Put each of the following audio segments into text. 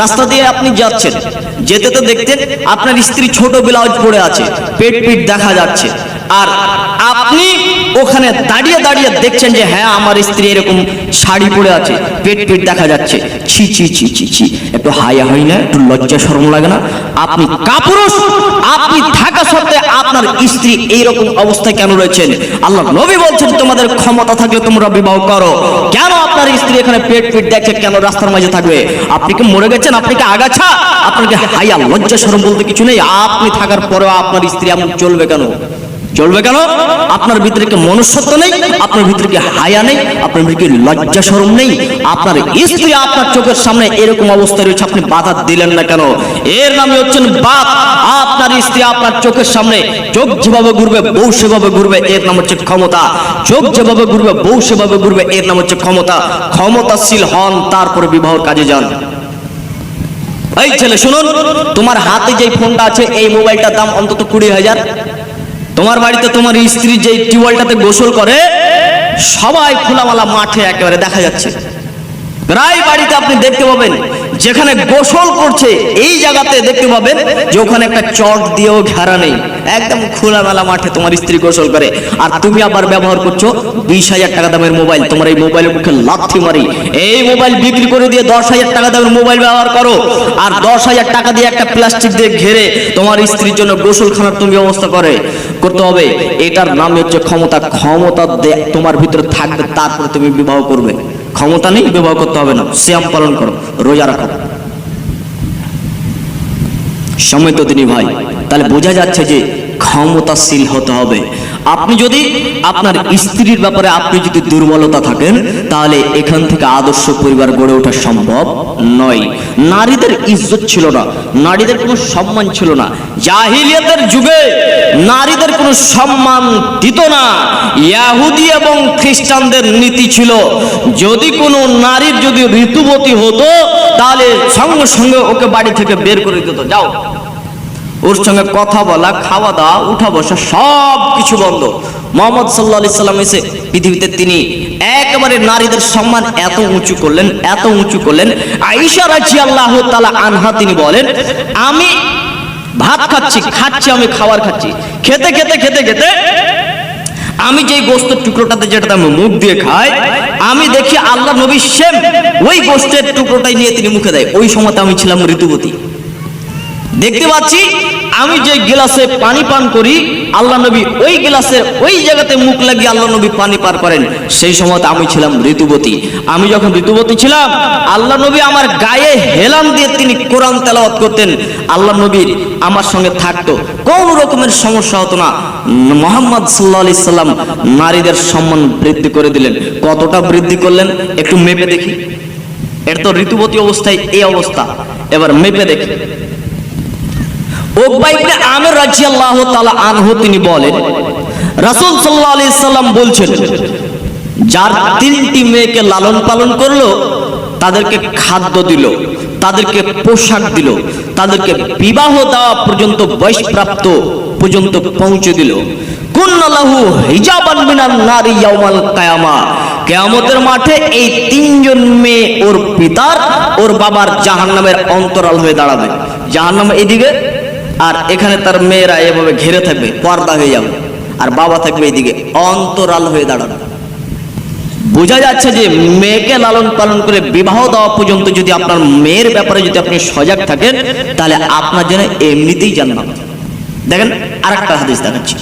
রাস্তা দিয়ে আপনি যাচ্ছেন। যেতে তো দেখতেন আপনার স্ত্রী ছোট ব্লাউজ পরে আছে, পেট পিট দেখা যাচ্ছে। আর আপনি ওখানে দাঁড়িয়ে দাঁড়িয়ে দেখছেন যে হ্যাঁ আমার স্ত্রী এরকম শাড়ি পরে আছে, পেট পেট দেখা যাচ্ছে। ছি ছি ছি ছি ছি। একটু হাইয়া হয় না, একটু লজ্জা শরম লাগে না। আপনি কাপুরুষ, আপনি থাকা সত্ত্বে আপনার স্ত্রী এইরকম অবস্থায় কেন রয়েছেন? আল্লাহ নবী বলছেন, তোমাদের ক্ষমতা থাকলে তোমরা বিবাহ করো। কেন আপনার স্ত্রী এখানে পেট পেট দেখে কেন রাস্তার মাঝে থাকবে? আপনি কি মরে গেছেন? আপনি কি আগাছা? আপনাকে হাইয়া লজ্জা সরম বলতে কিছু নেই? আপনি থাকার পরেও আপনার স্ত্রী এমন চলবে কেন? চলবে কেন? আপনার ভিতরে কি মনুষ্যত্ব নেই? আপনার ভিতরে কি হায়া নেই? আপনার ভিতরে কি লজ্জা শরম নেই? আপনার স্ত্রী আপনার চোখের সামনে এরকম অবস্থায় রয়েছে, আপনি বাধা দিলেন না কেন? এর নামে হচ্ছেন বাপ। আপনার স্ত্রী আপনার চোখের সামনে চোখ যেভাবে ঘুরবে, বউ সেভাবে ঘুরবে, এর নাম হচ্ছে ক্ষমতা। চোখ যেভাবে ঘুরবে, বউ সেভাবে ঘুরবে, এর নাম হচ্ছে ক্ষমতা। ক্ষমতাশীল হন, তারপরে বিবাহ কাজে যান। এই ছেলে, শুনুন, তোমার হাতে যে ফোনটা আছে, এই মোবাইলটার দাম অন্তত কুড়ি হাজার। তোমার বাড়িতে তোমার স্ত্রী যে টিউবওয়েলটাতে গোসল করে, সবাই খোলামালা মাঠে একেবারে দেখা যাচ্ছে। প্রায় বাড়িতে আপনি দেখতে পাবেন, যেখানে গোসল করছে, এই জায়গাতে দেখতে পাবেন যে ওখানে একটা চট দিয়েও ঘেরা নেই। একদম খোলামেলা মাঠে তোমার স্ত্রী গোসল করে। আর তুমি আবার ব্যবহার করছ বিশ হাজার টাকা দামের মোবাইল। তোমার এই মোবাইলের মুখে লাথি মারি। এই মোবাইল বিক্রি করে দিয়ে দশ হাজার টাকা দামের মোবাইল ব্যবহার করো। আর দশ হাজার টাকা দিয়ে একটা প্লাস্টিক দিয়ে ঘেরে তোমার স্ত্রীর জন্য গোসলখানার তুমি ব্যবস্থা করে। করতে হবে। এটার নাম হচ্ছে ক্ষমতা। ক্ষমতা তোমার ভিতরে থাকবে, তারপরে তুমি বিবাহ করবে। ক্ষমতা নেই, বিবাহ করতে হবে না। শ্যাম পালন করো, রোজা রাখো। সময় তো তিনি ভাই। তাহলে বোঝা যাচ্ছে যে ক্ষমতাশীল হতে হবে। আপনি যদি আপনার স্ত্রীর ব্যাপারে আপনি যদি দুর্বলতা থাকেন, তাহলে এখান থেকে আদর্শ পরিবার গড়ে ওঠা সম্ভব নয়। নারীদের ইজ্জত ছিল না, নারীদের কোনো সম্মান ছিল না। জাহিলিয়াতের যুগে নারীদের কোনো সম্মান দিত না। ইয়াহুদি এবং খ্রিস্টানদের নীতি ছিল, যদি কোনো নারীর যদি ঋতুবতী হতো, তাহলে সঙ্গে সঙ্গে ওকে বাড়ি থেকে বের করে দিত। যাও। ওর সঙ্গে কথা বলা, খাওয়া দাওয়া, উঠা বসা সব কিছু বন্ধ। মোহাম্মদ সাল্লাহ সাল্লাম এসে পৃথিবীতে তিনি একেবারে নারীদের সম্মান এত উঁচু করলেন, এত উঁচু করলেন। আইসা রাজি আল্লাহ তালা আনহা তিনি বলেন, আমি ভাত খাচ্ছি খাচ্ছি, আমি খাবার খাচ্ছি। খেতে খেতে খেতে খেতে আমি যে গোস্তের টুকরোটাতে যেটাতে আমি মুখ দিয়ে খাই, আমি দেখি আল্লাহ নবী সেম ওই গোস্তের টুকরোটাই নিয়ে তিনি মুখে দেয়। ওই সময়তে আমি ছিলাম ঋতুবতী দেখতে পাচ্ছি, আমি যে গিলাসে পানি পান করি, আল্লাহ নবী ওই গিলাসের ওই জায়গাতে মুখ লাগিয়ে আল্লাহ নবী পানি পার করেন। সেই সময় আমি ছিলাম ঋতুবতী। আমি যখন ঋতুবতী ছিলাম, আল্লাহ নবী আমার গায়ে হেলান দিয়ে তিনি কোরআন তেলাওয়াত করতেন। আল্লাহ নবীর আমার সঙ্গে থাকতো। কোন রকমের সমস্যা হতো না। মোহাম্মদ সাল্লাহ আলি সাল্লাম নারীদের সম্মান বৃদ্ধি করে দিলেন। কতটা বৃদ্ধি করলেন? একটু মেপে দেখি। এর তো ঋতুবতী অবস্থায় এই অবস্থা। এবার মেপে দেখি। তিনি বলেন সাল্লাম বলছেন, যার তিনটি মেয়েকে লালন পালন করল, তাদেরকে খাদ্য দিল, তাদেরকে পোশাক দিল, তাদেরকে বিবাহ দেওয়া পর্যন্ত পর্যন্ত পৌঁছে দিল। নারী কিয়ামা। কেয়ামতের মাঠে এই তিনজন মেয়ে ওর পিতার, ওর বাবার জাহান্নামের অন্তরাল হয়ে দাঁড়াবে। জাহান্নাম এদিকে আর এখানে তার মেয়েরা এভাবে ঘিরে থাকবে, পর্দা হয়ে যাবে। আর বাবা থাকবে এদিকে, অন্তরাল হয়ে দাঁড়াবে। বোঝা যাচ্ছে যে মেয়েকে লালন পালন করে বিবাহ দেওয়া পর্যন্ত যদি আপনার মেয়ের ব্যাপারে যদি আপনি সজাগ থাকেন, তাহলে আপনার জন্য এমনিতেই জান্নাত। দেখেন আর একটা হাদিস দেখাচ্ছি।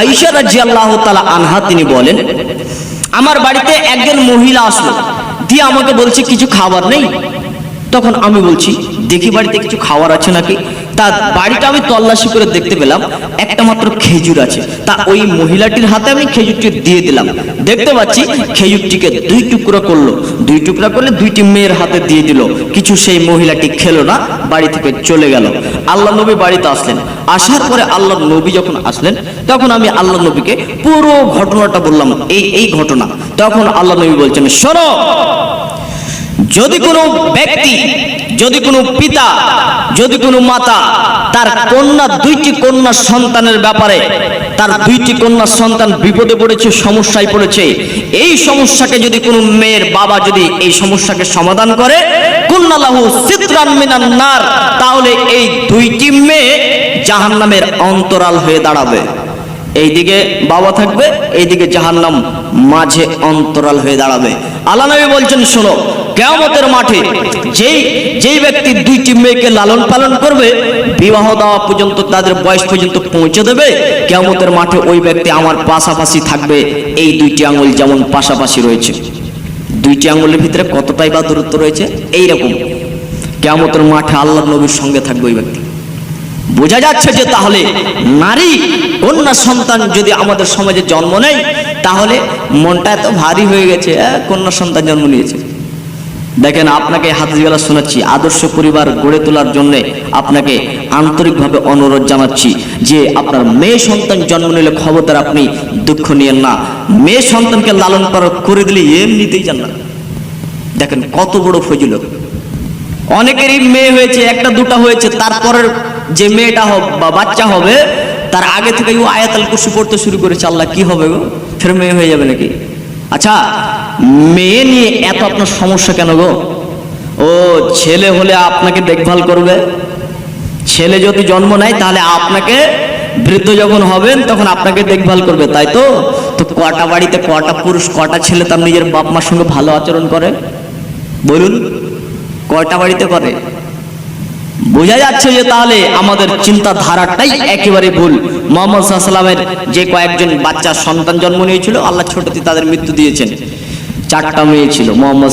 আইসা রাজি আল্লাহ তালা আনহা তিনি বলেন, আমার বাড়িতে একজন মহিলা আসলো, দিয়ে আমাকে বলছে, কিছু খাবার নেই? তখন আমি বলছি, দেখি বাড়িতে কিছু খাবার আছে নাকি? তা বাড়িটা আমি তল্লাশি করে দেখতে পেলাম, একটা মাত্র খেজুর আছে। তা ওই মহিলাটির হাতে আমি খেজুরটি দিয়ে দিলাম। দেখতে পাচ্ছি খেজুরটিকে দুই টুকরা করল। দুই টুকরা করলে দুইটি মেয়ের হাতে দিয়ে দিল। কিছু সেই মহিলাটি খেলো না, বাড়ি থেকে চলে গেল। আল্লাহ নবী বাড়িতে আসলেন। আসার পরে আল্লাহ নবী যখন আসলেন, তখন আমি আল্লাহ নবীকে পুরো ঘটনাটা বললাম, এই এই ঘটনা। তখন আল্লাহ নবী বলছেন, শোনো, যদি কোনো ব্যক্তি যদি কোনো পিতা, যদি কোনো মাতা তার কন্যা, দুইটি কন্যা সন্তানের ব্যাপারে, তার দুইটি কন্যা সন্তান বিপদে পড়েছে, সমস্যায় পড়েছে, এই সমস্যাকে যদি কোনো মেয়ের বাবা যদি এই সমস্যাকে সমাধান করে কোন কুন্নালাহু সিতরান মিনান নার, তাহলে এই দুইটি মেয়ে জাহান্নামের অন্তরাল হয়ে দাঁড়াবে। এইদিকে বাবা থাকবে, এইদিকে জাহান্নাম মাঝে অন্তরাল হয়ে দাঁড়াবে। আল্লাহ নবী বলছেন, শোনো কেয়ামতের মাঠে যেই যেই ব্যক্তি দুইটি মেয়েকে লালন পালন করবে বিবাহ দেওয়া পর্যন্ত তাদের বয়স পর্যন্ত পৌঁছে দেবে কেয়ামতের মাঠে ওই ব্যক্তি আমার পাশাপাশি থাকবে। এই দুইটি আঙুল যেমন পাশাপাশি রয়েছে। দুইটি আঙুলের ভিতরে কতটাই বা দূরত্ব রয়েছে? এইরকম। কেয়ামতের মাঠে আল্লাহ নবীর সঙ্গে থাকবে ওই ব্যক্তি। বোঝা যাচ্ছে যে তাহলে নারী কন্যা সন্তান যদি আমাদের সমাজে জন্ম নেয় তাহলে মনটা এত ভারী হয়ে গেছে আহ, কন্যা সন্তান জন্ম নিয়েছে। দেখেন, আপনাকে হাদিসগুলো শোনাচ্ছি, আদর্শ পরিবার গড়ে তোলার জন্য আপনাকে আন্তরিকভাবে অনুরোধ জানাচ্ছি যে আপনার মেয়ে সন্তান জন্ম নিলে খবরদার আপনি দুঃখ নিয়েন না। মেয়ে সন্তানকে লালন পালন করে দিলে এমনিতেই যান না দেখেন, কত বড় ফজিলত। অনেকেরই মেয়ে হয়েছে, একটা দুটা হয়েছে, তারপরের যে মেয়েটা হোক বা বাচ্চা হবে, তার আগে থেকে ও আয়াতাল কুসু পড়তে শুরু করেছে। আল্লাহ, কি হবে গো? ফের মেয়ে হয়ে যাবে নাকি? আচ্ছা মেয়ে নিয়ে এত আপনার সমস্যা কেন গো? ও, ছেলে হলে আপনাকে দেখভাল করবে? ছেলে যদি জন্ম নেয়, তাহলে আপনাকে বৃদ্ধ যখন হবেন, তখন আপনাকে দেখভাল করবে, তাই তো? তো কটা বাড়িতে কটা পুরুষ, কটা ছেলে তার নিজের বাপ মার সঙ্গে ভালো আচরণ করে? বলুন, কয়টা বাড়িতে করে? বোঝা যাচ্ছে যে তাহলে আমাদের চিন্তাধারাটাই একেবারে ভুল। মোহাম্মদ সাল্লামের যে কয়েকজন বাচ্চা সন্তান জন্ম নিয়েছিল, আল্লাহ ছোটতে তাদের মৃত্যু দিয়েছেন। চারটা মেয়ে ছিল মোহাম্মদ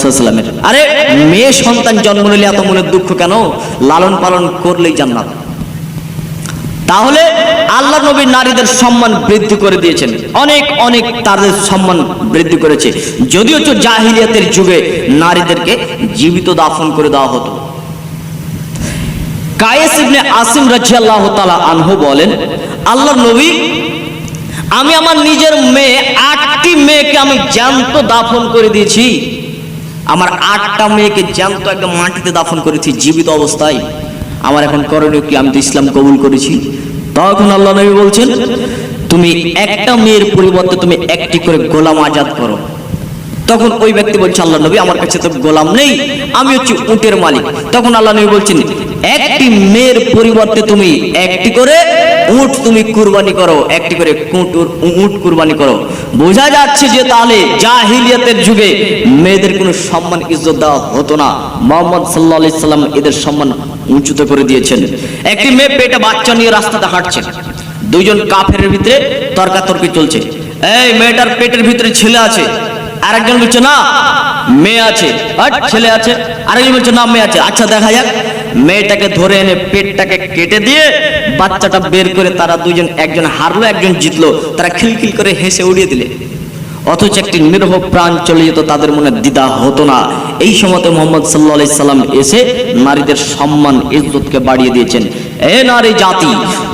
আরে, মেয়ে সন্তান জন্ম নিলে এত মনের দুঃখ কেন? লালন পালন করলেই জান্নাত। তাহলে আল্লাহ নবীর নারীদের সম্মান বৃদ্ধি করে দিয়েছেন। অনেক অনেক তাদের সম্মান বৃদ্ধি করেছে। যদিও তো জাহিলিয়াতের যুগে নারীদেরকে জীবিত দাফন করে দেওয়া হতো। কায়েস ইবনে আসিম রাজিয়াল্লাহ তাআলা আনহু বলেন আল্লাহর নবী, আমি আমার নিজের মেয়ে, আটটি মেয়েকে আমি জ্যান্ত দাফন করে দিয়েছি। আমার আটটা মেয়েকে জ্যান্ত একদম মাটিতে দাফন করেছি, জীবিত অবস্থায়। আমার এখন করণীয় কি? আমি তো ইসলাম কবুল করেছি। তখন আল্লাহ নবী বলছেন, তুমি একটা মেয়ের পরিবর্তে তুমি একটি করে গোলাম আজাদ করো। তখন ওই ব্যক্তি বলছে আল্লাহ নবী, আমার কাছে তো গোলাম নেই, আমি হচ্ছি উটের মালিক। তখন আল্লাহ নবী বলছেন, একটি মেয়ের পরিবর্তে তুমি একটি করে উট তুমি কুরবানি করো, একটি করে কুটুর উট কুরবানি করো। বোঝা যাচ্ছে যে তাহলে জাহিলিয়াতের যুগে মেয়েদের কোনো সম্মান, ইজ্জত দেওয়া হতো না। মোহাম্মদ সাল্লাহ আলি সাল্লাম এদের সম্মান উঁচুতে করে দিয়েছেন। একটি মেয়ে পেটে বাচ্চা নিয়ে রাস্তাতে হাঁটছে। দুইজন কাফের ভিতরে তর্কাতর্কি চলছে। এই মেয়েটার পেটের ভিতরে ছেলে আছে। আরেকজন বলছে, না, মেয়ে আছে। ছেলে আছে? আরেকজন বলছে, না, মেয়ে আছে। আচ্ছা দেখা যাক। মেয়েটাকে ধরে এনে পেটটাকে কেটে দিয়ে বাচ্চাটা বের করে তারা দুজন একজন হারলো, একজন জিতলো। তারা খিলখিল করে হেসে উড়িয়ে দিলে। অথচ একটি নিরহ প্রাণ চলে যেত তাদের মনে দ্বিধা হতো না। এই সময়তে মোহাম্মদ সাল্লাহ সাল্লাম এসে নারীদের সম্মান, ইজ্জতকে বাড়িয়ে দিয়েছেন। এ নারী জাতি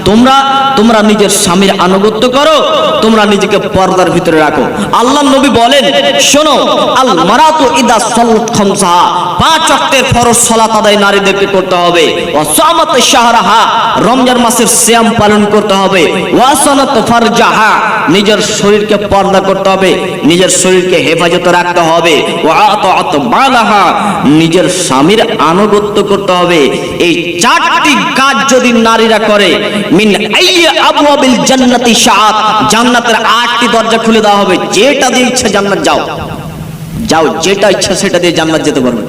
তোমরা তোমরা নিজের স্বামীর আনুগত্য করো, তোমরা নিজেকে পর্দার ভিতরে রাখো। আল্লাহ নবী বলেন, শোনো, আল মারাতু ইদা সাল্লাত খামসাহা পাঁচ ওয়াক্তের ফরজ সালাত আদায় নারীদেরকে করতে হবে। ওয়া সামাত শাহরাহা, রমজান মাসের সিয়াম পালন করতে হবে। ওয়া সানাত ফারজাহা, নিজের শরীরকে পর্দা করতে হবে, নিজের শরীরকে হেফাজতে রাখতে হবে। ওয়া আতাআত বালাহা নিজের স্বামীর আনুগত্য করতে হবে। এই চারটি কাজ যদি নারীরা করে মিন আইয়্যা আবওয়াবিল জান্নাতি শাআত জান্নাতের আটটি দরজা খুলে দেওয়া হবে। যেটা দিয়ে ইচ্ছা জান্নাত যাও। যাও, যেটা ইচ্ছা সেটা দিয়ে জান্নাত যেতে পারবে।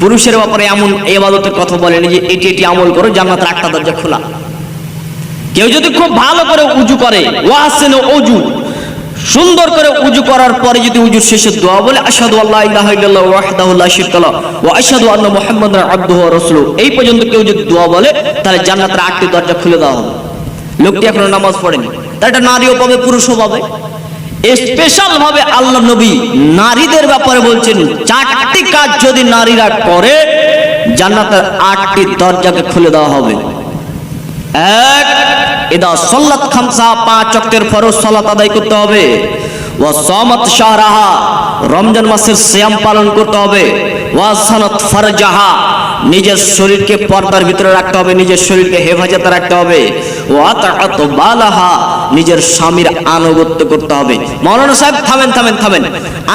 পুরুষের ব্যাপারে এমন এবাদতের কথা বলেনি যে এটি এটি আমল করো, জান্নাতের আটটা দরজা খোলা। কেউ যদি খুব ভালো করে উজু করে ওয়াসেন অজু সুন্দর করে উজু করার পরে যদি উজুর শেষে দোয়া বলে, আশহাদু আল্লাহ ইলাহা ইল্লাল্লাহ ওয়াহদাহু লা শারীকা লাহু ওয়া আশহাদু আন্না মুহাম্মাদান আবদুহু ওয়া এই পর্যন্ত কেউ যদি দোয়া বলে, তাহলে জান্নাতের আটটি দরজা খুলে দেওয়া হবে। লোকটি এখনও নামাজ পড়েনি। তার একটা নারীও পাবে, পুরুষও পাবে। স্পেশাল ভাবে আল্লাহ নবী নারীদের ব্যাপারে বলছেন, চারটি কাজ যদি নারীরা করে, জান্নাতের আটটি দরজাকে খুলে দেওয়া হবে। এক এদা সল্লাত খামসা, পাঁচ অক্টের ফরজ সালাত আদায় করতে হবে। ওয়া সামাত শাহরাহা, রমজান মাসের সিয়াম পালন করতে হবে। ওয়া সানাত ফারজাহা, নিজের শরীরকে পর্দার ভিতরে রাখতে হবে, নিজের শরীরকে হেফাজতে রাখতে হবে। ওয়া তাআত বালাহা, নিজের স্বামীর আনুগত্য করতে হবে। মৌলানা সাহেব, থামেন থামেন থামেন।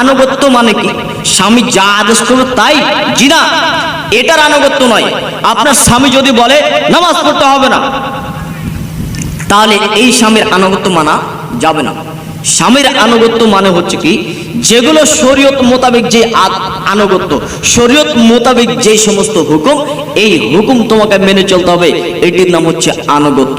আনুগত্য মানে কি? স্বামী যা আদেশ করবে তাই? জি না? এটার আনুগত্য নয়। আপনার স্বামী যদি বলে, নামাজ পড়তে হবে না, তাহলে এই স্বামীর আনুগত্য মানা যাবে না। স্বামীর আনুগত্য মানে হচ্ছে কি, যেগুলো শরীয়ত মোতাবেক যে আনুগত্য, শরীয়ত মোতাবেক যে সমস্ত হুকুম, এই হুকুম তোমাকে মেনে চলতে হবে। এটির নাম হচ্ছে আনুগত্য।